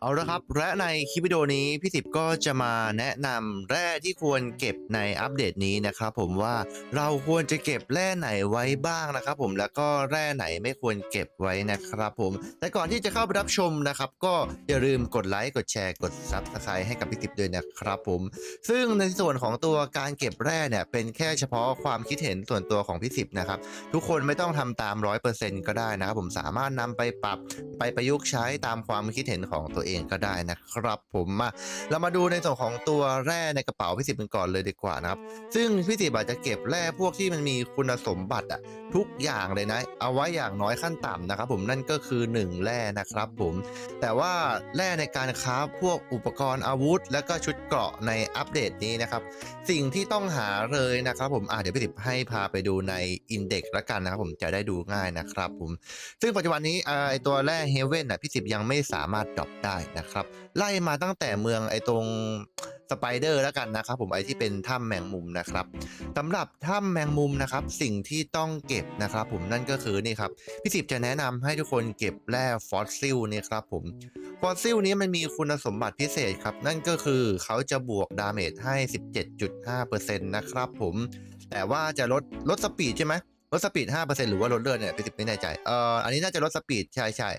เอาละครับ และในคลิปวิดีโอนี้พี่สิบก็จะมาแนะนำแร่ที่ควรเก็บในอัปเดตนี้นะครับผมว่าเราควรจะเก็บแร่ไหนไว้บ้างนะครับผมแล้วก็แร่ไหนไม่ควรเก็บไว้นะครับผม แต่ก่อนที่จะเข้าไปรับชมนะครับ ก็อย่าลืมกดไลค์กดแชร์กดซับสไครต์ให้กับพี่สิบด้วยนะครับผม ซึ่งในส่วนของตัวการเก็บแร่เนี่ยเป็นแค่เฉพาะความคิดเห็นส่วนตัวของพี่สิบนะครับทุกคนไม่ต้องทำตาม 100%ก็ได้นะครับผมสามารถนำไปปรับไปประยุกต์ใช้ตามความคิดเห็นของตัวเองก็ได้นะครับผมมาเรามาดูในส่วนของตัวแร่ในกระเป๋าพี่สิบกันก่อนเลยดีกว่านะครับ ซึ่งพี่สิบอาจจะเก็บแร่พวกที่มันมีคุณสมบัติอะทุกอย่างเลยนะ เอาไว้อย่างน้อยขั้นต่ำนะครับผมนั่นก็คือ 1 แร่นะครับผม แต่ว่าแร่ในการคราพวกอุปกรณ์อาวุธ และก็ชุดเกราะในอัปเดตนี้นะครับ สิ่งที่ต้องหาเลยนะครับผมอ่าเดี๋ยวพี่สิบให้พาไปดูในอินเด็กซ์ละกันนะครับผมจะได้ดูง่ายนะครับผม ซึ่งปัจจุบันนี้ไอตัวแร่เฮเว่นอะพี่สิบยังไม่สามารถดรอปได้นะครับ ไล่มาตั้งแต่เมืองไอตรงสไปเดอร์แล้วกันนะครับผมไอที่เป็นถ้ำแมงมุมนะครับสำหรับถ้ำแมงมุมนะครับ สิ่งที่ต้องเก็บนะครับ ผมนั่นก็คือนี่ครับพี่สิบจะแนะนำให้ทุกคนเก็บแร่ฟอสซิลนี่ครับผมฟอสซิลนี้มันมีคุณสมบัติพิเศษครับ นั่นก็คือเขาจะบวกดาเมจให้ 17.5%นะครับผมแต่ว่าจะลดลดสปีดใช่ไหมลดสปีด 5%หรือว่าลดเลือดเนี่ยพี่สิบไม่แน่ใจเอ่ออันนี้น่าจะลดสปีดใช่ใช่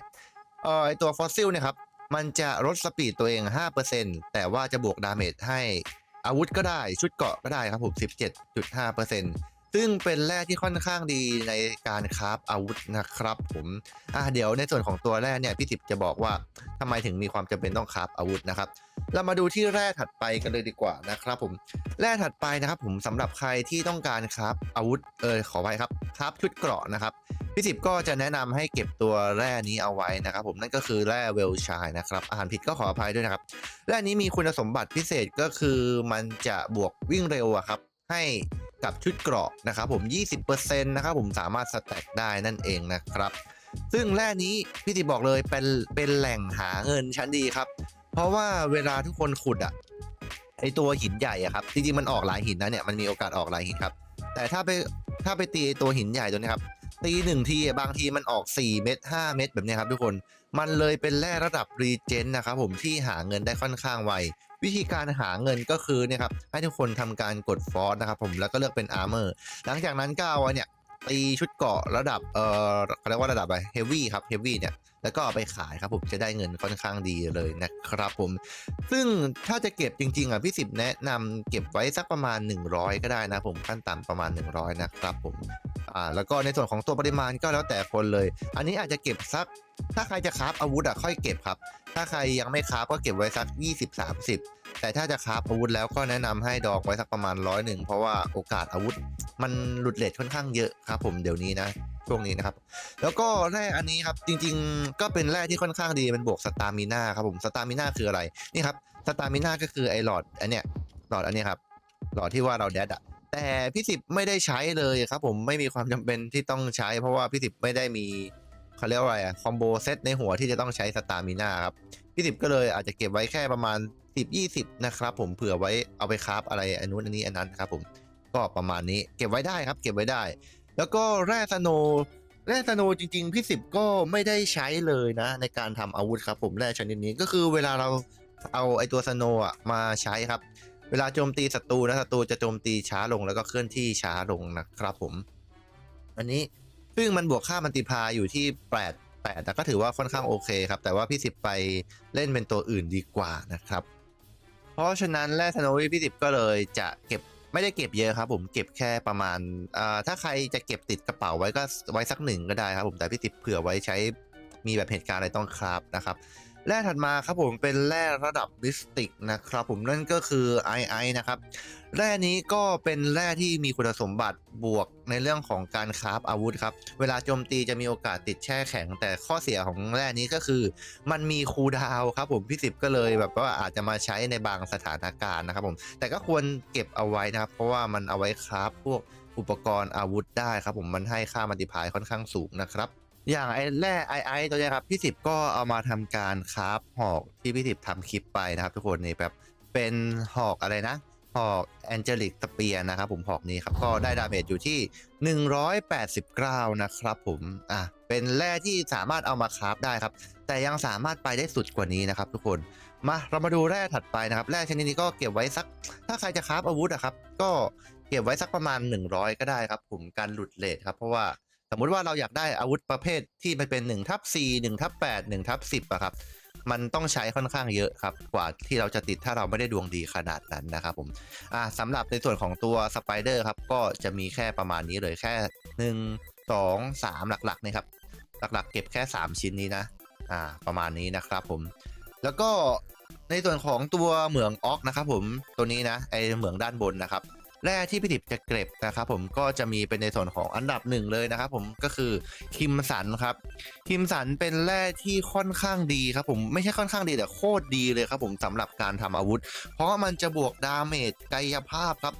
เอ่อไอตัวฟอสซิลเนี่ยครับ มันจะลดสปีดตัวเอง 5%แต่ว่าจะบวกดาเมจให้อาวุธก็ได้ชุดเกราะก็ได้ครับผม 17.5% ซึ่งเป็นแร่ที่ค่อนข้างดีในการคราฟอาวุธนะครับ ผมอะเดี๋ยวในส่วนของตัวแร่เนี่ยพี่สิบจะบอกว่าทำไมถึงมีความจำเป็นต้องคราฟอาวุธนะครับ เรามาดูที่แร่ถัดไปกันเลยดีกว่านะครับ ผมแร่ถัดไปนะครับผมสำหรับใครที่ต้องการครับอาวุธเออขอไปครับครับชุดเกราะนะครับพี่สิบก็จะแนะนำให้เก็บตัวแร่นี้เอาไว้นะครับ ผมนั่นก็คือแร่เวลชายนะครับอ่านผิดก็ขออภัยด้วยนะครับแร่นี้มีคุณสมบัติพิเศษก็คือมันจะบวกวิ่งเร็วอะครับให้ กับชุดเกราะนะครับผม 20%นะครับผมสามารถสแต็กได้นั่นเองนะครับ ซึ่งแร่นี้พี่ติบอกเลยเป็นเป็นแหล่งหาเงินชั้นดีครับ เพราะว่าเวลาทุกคนขุดอะไอตัวหินใหญ่อะครับจริงๆมันออกหลายหินนะเนี่ยมันมีโอกาสออกหลายหินครับ แต่ถ้าไปถ้าไปตีตัวหินใหญ่ตัวนี้ครับตีหนึ่งทีบางทีมันออก 4 เม็ด5เม็ดแบบนี้ครับทุกคนมันเลยเป็นแร่ระดับรีเจนนะครับผมที่หาเงินได้ค่อนข้างไว วิธีการหาเงินก็คือเนี่ยครับให้ทุกคนทำการกดฟอสนะครับผมแล้วก็เลือกเป็นอาร์เมอร์หลังจากนั้นก็เอาเนี่ยตีชุดเกาะระดับ เอ่อเขาเรียกว่าระดับอะไรเฮฟวี่ครับ เฮฟวี่เนี่ย แล้วก็เอาไปขายครับผมจะได้เงินค่อนข้างดีเลยนะครับผม ซึ่งถ้าจะเก็บจริง ๆ อะ พี่สิบแนะนำเก็บไว้สักประมาณ 100 ก็ได้นะผมขั้นต่ำประมาณ 100 นะครับผม อ่า แล้วก็ในส่วนของตัวปริมาณก็แล้วแต่คนเลย อันนี้อาจจะเก็บสัก ถ้าใครจะคราฟอาวุธอะค่อยเก็บครับ ถ้าใครยังไม่คราฟก็เก็บไว้สัก 20-30 แต่ถ้าจะคราฟอาวุธแล้วก็แนะนำให้ดอกไว้สักประมาณร้อยหนึ่งเพราะว่าโอกาสอาวุธ มันหลุดเลทค่อนข้างเยอะครับผมเดี๋ยวนี้นะช่วงนี้นะครับ แล้วก็แร่อันนี้ครับจริงๆ ก็เป็นแร่ที่ค่อนข้างดีเป็นบวกสตามิน่าครับผมสตามิน่าคืออะไรนี่ครับสตามิน่าก็คือไอหลอดอันเนี้ยหลอดอันเนี้ยครับหลอดที่ว่าเราแดดอะแต่พี่สิบไม่ได้ใช้เลยครับผมไม่มีความจำเป็นที่ต้องใช้ เพราะว่าพี่สิบไม่ได้มี เขาเรียกว่าอะไรอะคอมโบเซตในหัวที่จะต้องใช้สตามิน่าครับพี่สิบก็เลยอาจจะเก็บไว้แค่ประมาณ 10 20 นะครับผมเผื่อไว้เอาไปคราฟอะไรอันนู้นอันนี้อันนั้นครับผมก็ประมาณนี้เก็บไว้ได้ครับ เก็บไว้ได้ แล้วก็แร่สโนแร่สโนจริง ๆ พี่สิบก็ไม่ได้ใช้เลยนะ ในการทำอาวุธครับผมแร่ชนิดนี้ก็คือเวลาเราเอาไอตัวสโนะมาใช้ครับ เวลาโจมตีศัตรูนะศัตรูจะโจมตีช้าลงแล้วก็เคลื่อนที่ช้าลงนะครับผม อันนี้ ซึ่งมันบวกค่ามันติพาอยู่ที่8 8แต่ก็ถือว่าค่อนข้างโอเคครับ แต่ว่าพี่สิบไปเล่นเป็นตัวอื่นดีกว่านะครับ เพราะฉะนั้นแร่ธนว์พี่สิบก็เลยจะเก็บไม่ได้เก็บเยอะครับผมเก็บแค่ประมาณอ่าถ้าใครจะเก็บติดกระเป๋าไว้ก็ไว้สักหนึ่งก็ได้ครับผมแต่พี่สิบเผื่อไว้ใช้มีแบบเหตุการณ์อะไรต้องครับนะครับ แร่ถัดมาครับผมเป็นแร่ระดับมิสติกนะครับผมนั่นก็คือไอไอนะครับแร่นี้ก็เป็นแร่ที่มีคุณสมบัติบวกในเรื่องของการคราฟอาวุธครับ เวลาโจมตีจะมีโอกาสติดแช่แข็ง แต่ข้อเสียของแร่นี้ก็คือ มันมีคูดาวครับผมพี่สิบก็เลยแบบว่าอาจจะมาใช้ในบางสถานการณ์นะครับผมแต่ก็ควรเก็บเอาไว้นะครับ เพราะว่ามันเอาไว้คราฟพวกอุปกรณ์อาวุธได้ครับผมมันให้ค่ามัลติพายค่อนข้างสูงนะครับ อย่างไอ้แร่ไอไอตัวเนี้ยครับพี่สิบก็เอามาทำการคราฟหอกที่พี่สิบทำคลิปไปนะครับ ทุกคนนี่แบบเป็นหอกอะไรนะ หอกแองเจลิกสเปียนะครับผมหอกนี้ครับก็ได้ดาเมจอยู่ที่ 189 นะครับผมอะเป็นแร่ที่สามารถเอามาคราฟได้ครับ แต่ยังสามารถไปได้สุดกว่านี้นะครับ ทุกคนมาเรามาดูแร่ถัดไปนะครับแร่ชนิดนี้ก็เก็บไว้สัก ถ้าใครจะคราฟอาวุธอะครับ ก็เก็บไว้สักประมาณ 100 ก็ได้ครับ ผมการหลุดเลทครับเพราะว่า สมมุติว่าเราอยากได้อาวุธประเภทที่มันเป็น1ทับ4 1ทับ8 1ทับ10อะครับ มันต้องใช้ค่อนข้างเยอะครับ กว่าที่เราจะติดถ้าเราไม่ได้ดวงดีขนาดนั้นนะครับผมอ่าสำหรับในส่วนของตัวสไปเดอร์ครับ ก็จะมีแค่ประมาณนี้เลยแค่ 1 2 3 หลักๆนี่ครับ หลักๆ เก็บแค่ 3 ชิ้นนี้นะ อ่า ประมาณนี้นะครับผม แล้วก็ในส่วนของตัวเหมืองออกนะครับผมตัวนี้นะไอเหมืองด้านบนนะครับ แร่ที่พี่ดิบจะเก็บนะครับผมก็จะมีเป็นในส่วนของอันดับหนึ่งเลยนะครับผมก็คือคิมสันครับคิมสันเป็นแร่ที่ค่อนข้างดีครับผมไม่ใช่ค่อนข้างดีแต่โคตรดีเลยครับผมสำหรับการทำอาวุธ เพราะมันจะบวกดาเมจกายภาพครับ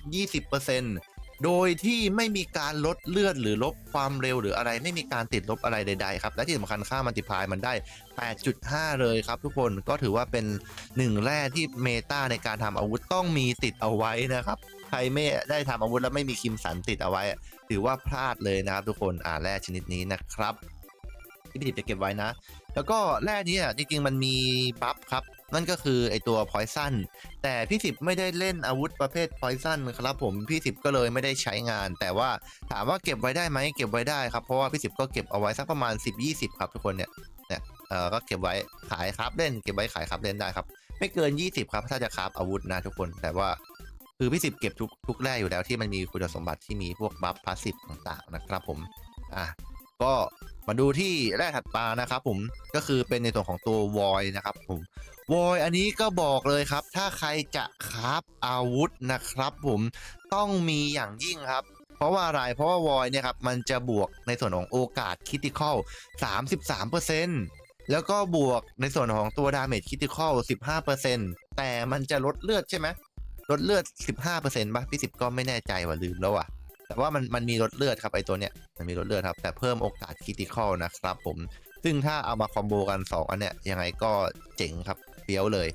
20%โดยที่ไม่มีการลดเลือดหรือลบความเร็วหรืออะไรไม่มีการติดลบอะไรใดๆครับ และที่สำคัญค่ามันติพายมันได้ 8.5 เลยครับ ทุกคนก็ถือว่าเป็นหนึ่งแร่ที่เมตาในการทำอาวุธต้องมีติดเอาไว้นะครับ ใครไม่ได้ทำอาวุธแล้วไม่มีคิมสันติดเอาไว้ ถือว่าพลาดเลยนะครับทุกคนอ่าแร่ชนิดนี้นะครับที่พี่ดิบจะเก็บไว้นะ แล้วก็แร่นี้อะจริงๆมันมีบัฟครับ นั่นก็คือไอตัวพอยซันแต่พี่สิบไม่ได้เล่นอาวุธประเภทพอยซันครับผมพี่สิบก็เลยไม่ได้ใช้งาน แต่ว่าถามว่าเก็บไว้ได้ไหมเก็บไว้ได้ครับเพราะว่าพี่สิบก็เก็บเอาไว้สักประมาณ 10-20 ครับทุกคนเนี่ยเนี่ยเออก็เก็บไว้ขายครับเล่น เก็บไว้ขายครับเล่นได้ครับ ไม่เกิน 20 ครับ ถ้าจะคราฟอาวุธนะทุกคนแต่ว่า คือพี่สิบเก็บทุกทุกแร่อยู่แล้วที่มันมีคุณสมบัติที่มีพวกบัฟพาสซีฟต่างๆนะครับผมอะก็มาดูที่แร่ถัดมานะครับผมก็คือเป็นในส่วนของตัววอยนะครับผมวอยอันนี้ก็บอกเลยครับ ถ้าใครจะคราฟอาวุธนะครับ ผมต้องมีอย่างยิ่งครับ เพราะว่าอะไรเพราะว่าวอยเนี่ยครับมันจะบวกในส่วนของโอกาสคิติคอล33%แล้วก็บวกในส่วนของตัวดาเมจคิติคอล15%แต่มันจะลดเลือดใช่ไหม ลดเลือด 15%ป่ะพี่สิบก็ไม่แน่ใจว่าลืมแล้วอะ แต่ว่ามันมันมีลดเลือดครับไอตัวเนี้ยมันมีลดเลือดครับ แต่เพิ่มโอกาสคิติคอลนะครับผม ซึ่งถ้าเอามาคอมโบกัน 2 อันเนี้ยยังไงก็เจ๋งครับเฟี้ยวเลย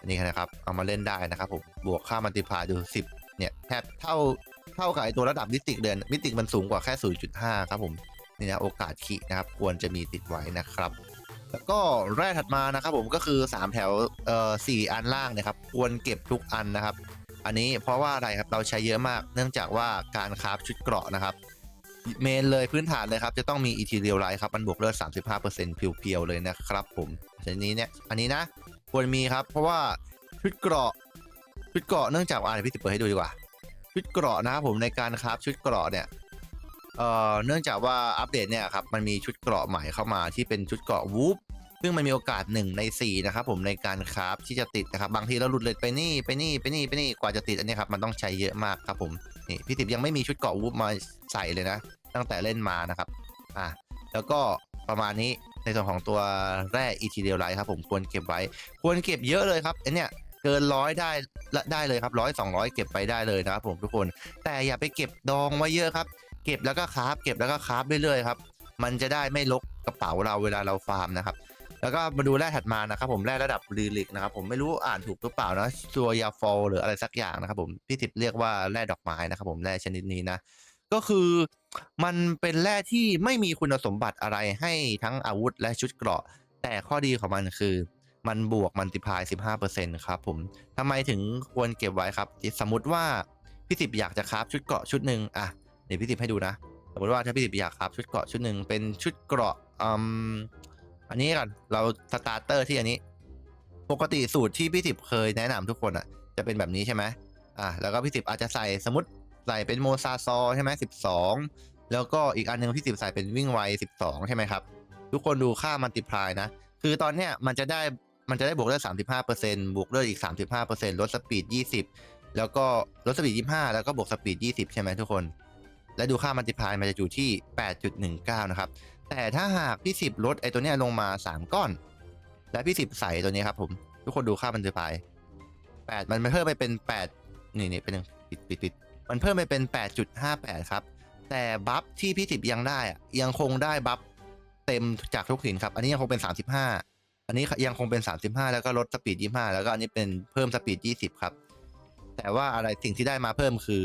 อันนี้นะครับ เอามาเล่นได้นะครับผมบวกค่ามัลติพายดู 10 เนี่ยแทบเท่าเท่ากับไอตัวระดับมิติกเดือนมิติกมันสูงกว่าแค่ 0.5 ครับผมนี่นะโอกาสคินะครับควรจะมีติดไว้นะครับ แล้วก็แร่ถัดมานะครับผมก็คือ 3 แถวเอ่อสี่อันล่างนะครับควรเก็บทุกอันนะครับ อันนี้เพราะว่าอะไรครับเราใช้เยอะมากเนื่องจากว่าการคราฟชุดเกราะนะครับเมนเลยพื้นฐานเลยครับ จะต้องมีอีทีเรียลไลท์ครับมันบวกเลือด 35%เพียวๆเลยนะครับผมชนิดนี้เนี่ยอันนี้นะควรมีครับ เพราะว่าชุดเกราะชุดเกราะเนื่องจากอ่าเดี๋ยวพี่ติเปิดให้ดูดีกว่า ชุดเกราะนะครับผมในการคราฟชุดเกราะเนี่ย เอ่อเนื่องจากว่าอัปเดตเนี่ยครับมันมีชุดเกราะใหม่เข้ามาที่เป็นชุดเกราะวูฟซึ่งมันมีโอกาส 1 ใน 4 นะครับผมในการคราฟที่จะติดนะครับ บางทีเราหลุดเลยไปนี่ไปนี่ไปนี่ไปนี่กว่าจะติดอันนี้ครับมันต้องใช้เยอะมากครับผมนี่พี่ติบยังไม่มีชุดเกราะวูฟมาใส่เลยนะ ตั้งแต่เล่นมานะครับอะแล้วก็ประมาณนี้ในส่วนของตัวแร่อีทีเดียลไลท์ครับผมควรเก็บไว้ ควรเก็บเยอะเลยครับอันเนี้ยเกินร้อยได้ละได้เลยครับร้อยสองร้อยเก็บไปได้เลยนะครับผมทุกคน แต่อย่าไปเก็บดองไว้เยอะครับ เก็บแล้วก็คราฟเก็บแล้วก็คราฟเรื่อยๆครับมันจะได้ไม่ลกกระเป๋าเราเวลาเราฟาร์มนะครับ แล้วก็มาดูแร่ถัดมานะครับ ผมแร่ระดับลีลิกนะครับ ผมไม่รู้อ่านถูกหรือเปล่านะซัวยาฟอลหรืออะไรสักอย่างนะครับ ผมพี่ติดเรียกว่าแร่ดอกไม้นะครับ ผมแร่ชนิดนี้นะก็คือมันเป็นแร่ที่ไม่มีคุณสมบัติอะไรให้ทั้งอาวุธและชุดเกราะ แต่ข้อดีของมันคือ มันบวกมันติพาย 15%ครับผมทำไมถึงควรเก็บไว้ครับ สมมติว่าพี่สิบอยากจะคราฟชุดเกราะชุดหนึ่งอะ เดี๋ยวพี่สิบให้ดูนะ สมมติว่าถ้าพี่สิบอยากคราฟชุดเกราะชุดหนึ่งเป็นชุดเกราะอืมอันนี้ก่อนเราสตาร์เตอร์ที่อันนี้ ปกติสูตรที่พี่สิบเคยแนะนำทุกคนอะ จะเป็นแบบนี้ใช่ไหมอะแล้วก็พี่สิบอาจจะใส่สมมติใส่เป็นโมซาซอใช่ไหมสิบสองแล้วก็อีกอันหนึงพี่สิบใส่เป็นวิ่งไวสิบสองใช่ไหมครับ ทุกคนดูค่ามันติพลายนะ คือตอนเนี้ยมันจะได้มันจะได้บวกเลือดสามสิบห้าเปอร์เซ็นต์บวกเลือดอีกสามสิบห้าเปอร์เซ็นต์ลดสปีดยี่สิบแล้วก็ลดสปีดยี่ห้าแล้วก็บวกสปีดยี่สิบใช่ไหมทุกคน และดูค่ามันติพายมันจะอยู่ที่แปดจุดหนึ่งเก้านะครับ แต่ถ้าหากพี่สิบลดไอ้ตัวเนี้ยลงมาสามก้อน และพี่สิบใส่ตัวนี้ครับผม ทุกคนดูค่ามันติพายแปดมันเพิ่มไปเป็นแปดนี่นี่เป็นหนึ่งปิดปิดปิดมันเพิ่มไปเป็น 8.58 ครับ แต่บัฟที่พี่สิบยังได้อะยังคงได้บัฟเต็มจากทุกหินครับ อันนี้ยังคงเป็น 35 อันนี้ยังคงเป็น 35 แล้วก็ลดสปีด 25 แล้วก็อันนี้เป็นเพิ่มสปีด 20 ครับ แต่ว่าอะไรสิ่งที่ได้มาเพิ่มคือ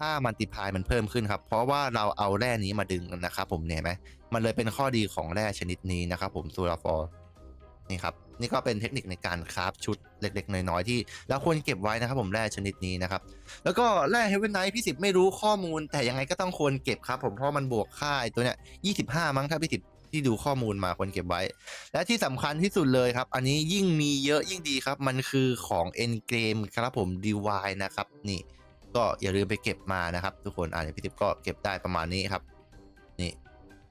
ค่ามันติพายมันเพิ่มขึ้นครับ เพราะว่าเราเอาแร่นี้มาดึงนะครับผมเนี่ยไหมมันเลยเป็นข้อดีของแร่ชนิดนี้นะครับผมซูราฟอร์นี่ครับนี่ก็เป็นเทคนิคในการคราฟชุดเล็ก ๆ น้อยๆที่เราควรเก็บไว้นะครับผมแร่ชนิดนี้นะครับ แล้วก็แร่เฮเวนไนท์พี่สิบไม่รู้ข้อมูล แต่ยังไงก็ต้องควรเก็บครับผมเพราะมันบวกค่าตัวเนี้ย25มั้งถ้าพี่สิบที่ดูข้อมูลมาควรเก็บไว้ และที่สำคัญที่สุดเลยครับ อันนี้ยิ่งมีเยอะยิ่งดีครับ มันคือของ End Game ครับผม DY นะครับนี่ ก็อย่าลืมไปเก็บมานะครับ ทุกคนอ่าเดี๋ยวพี่ทิพย์ก็เก็บได้ประมาณนี้ครับ นี่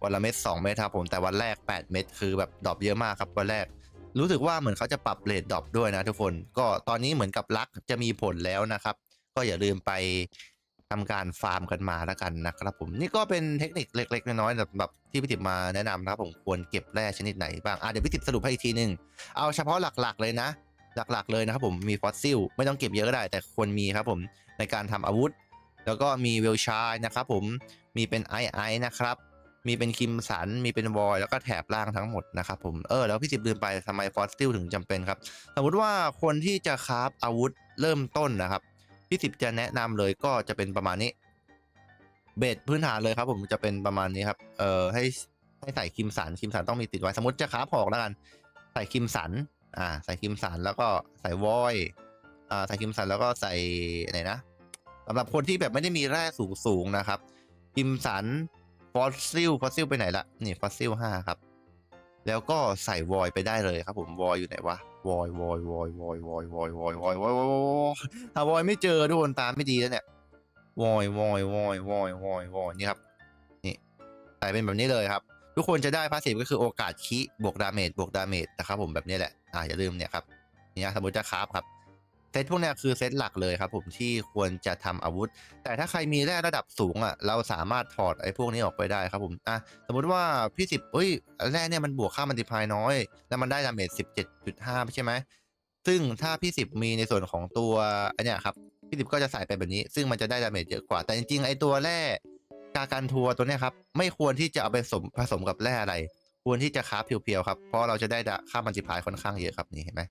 วันละเม็ด2เม็ดครับผมแต่วันแรก 8 เม็ดคือแบบดรอปเยอะมากครับวันแรก รู้สึกว่าเหมือนเขาจะปรับเรทดรอปด้วยนะทุกคนก็ตอนนี้เหมือนกับลักจะมีผลแล้วนะครับ ก็อย่าลืมไปทำการฟาร์มกันมาแล้วกันนะครับผมนี่ก็เป็นเทคนิคเล็ก ๆ น้อยๆสำหรับที่พี่ติบมาแนะนำนะครับผมควรเก็บแร่ชนิดไหนบ้างอะเดี๋ยวพี่ติบสรุปให้อีกทีหนึ่งเอาเฉพาะหลักๆเลยนะ หลักๆเลยนะครับผมมีฟอสซิลไม่ต้องเก็บเยอะก็ได้ แต่ควรมีครับผมในการทำอาวุธ แล้วก็มีเวลชายนะครับผมมีเป็นไอไอนะครับมีเป็นคิมสัน มีเป็นวอย แล้วก็แถบล่างทั้งหมดนะครับผม เออ แล้วพี่สิบลืมไปทำไมฟอสซิลถึงจำเป็นครับ สมมติว่าคนที่จะคราฟอาวุธเริ่มต้นนะครับ พี่สิบจะแนะนำเลยก็จะเป็นประมาณนี้ เบสพื้นฐานเลยครับผมจะเป็นประมาณนี้ครับ เออให้ให้ใส่คิมสัน คิมสันต้องมีติดไว้ สมมติจะคราฟหอกแล้วกัน ใส่คิมสัน อ่า ใส่คิมสันแล้วก็ใส่วอยอ่าใส่คิมสันแล้วก็ใส่ไหนนะสำหรับคนที่แบบไม่ได้มีแร่สูงสูงๆนะครับ คิมสันฟอสซิลฟอสซิลไปไหนละนี่ฟอสซิลห้าครับ แล้วก็ใส่วอยไปได้เลยครับ ผมวอยอยู่ไหนวะวอยวอยวอยวอยวอยวอยวอยวอยวอยวอยวอยหาวอยไม่เจอทุกคนตามไม่ดีแล้วเนี่ยวอยวอยวอยวอยวอยวอยนี่ครับนี่ใส่เป็นแบบนี้เลยครับ ทุกคนจะได้พาสซีฟก็คือโอกาสคิบวกดาเมจบวกดาเมจนะครับผมแบบนี้แหละอ่าอย่าลืมเนี่ยครับเนี่ยสมมติจะคราฟครับเซตพวกนี้คือเซตหลักเลยครับผมที่ควรจะทำอาวุธ แต่ถ้าใครมีแร่ระดับสูงอะเราสามารถถอดไอ้พวกนี้ออกไปได้ครับผมอะสมมุติว่าพี่สิบเอ้ยแร่เนี่ยมันบวกค่ามันติพายน้อย แล้วมันได้ดาเมจสิบเจ็ดจุดห้าใช่ไหมซึ่งถ้าพี่สิบมีในส่วนของตัวอันเนี้ยครับพี่สิบก็จะใส่ไปแบบนี้ ซึ่งมันจะได้ดาเมจเยอะกว่าแต่จริงๆไอ้ตัวแร่ กากันทัวร์ตัวเนี้ยครับ ไม่ควรที่จะเอาไปผสมผสมกับแร่อะไร ควรที่จะคราฟเพียวๆครับ เพราะเราจะได้ค่ามันติพายค่อนข้างเยอะครับนี่เห็นไหม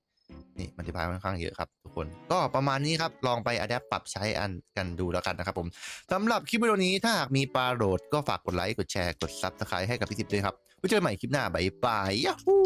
นี่มันติพายค่อนข้างเยอะครับทุกคน ก็ประมาณนี้ครับ ลองไปอัดแอปปรับใช้อันกันดูแล้วกันนะครับผมสำหรับคลิปวิดีโอนี้ถ้าหากมีปลาโหลดก็ฝากกดไลค์กดแชร์กดซับสไครต์ให้กับพี่สิบด้วยครับไว้เจอกันใหม่คลิปหน้าบ๊ายบายยาฮู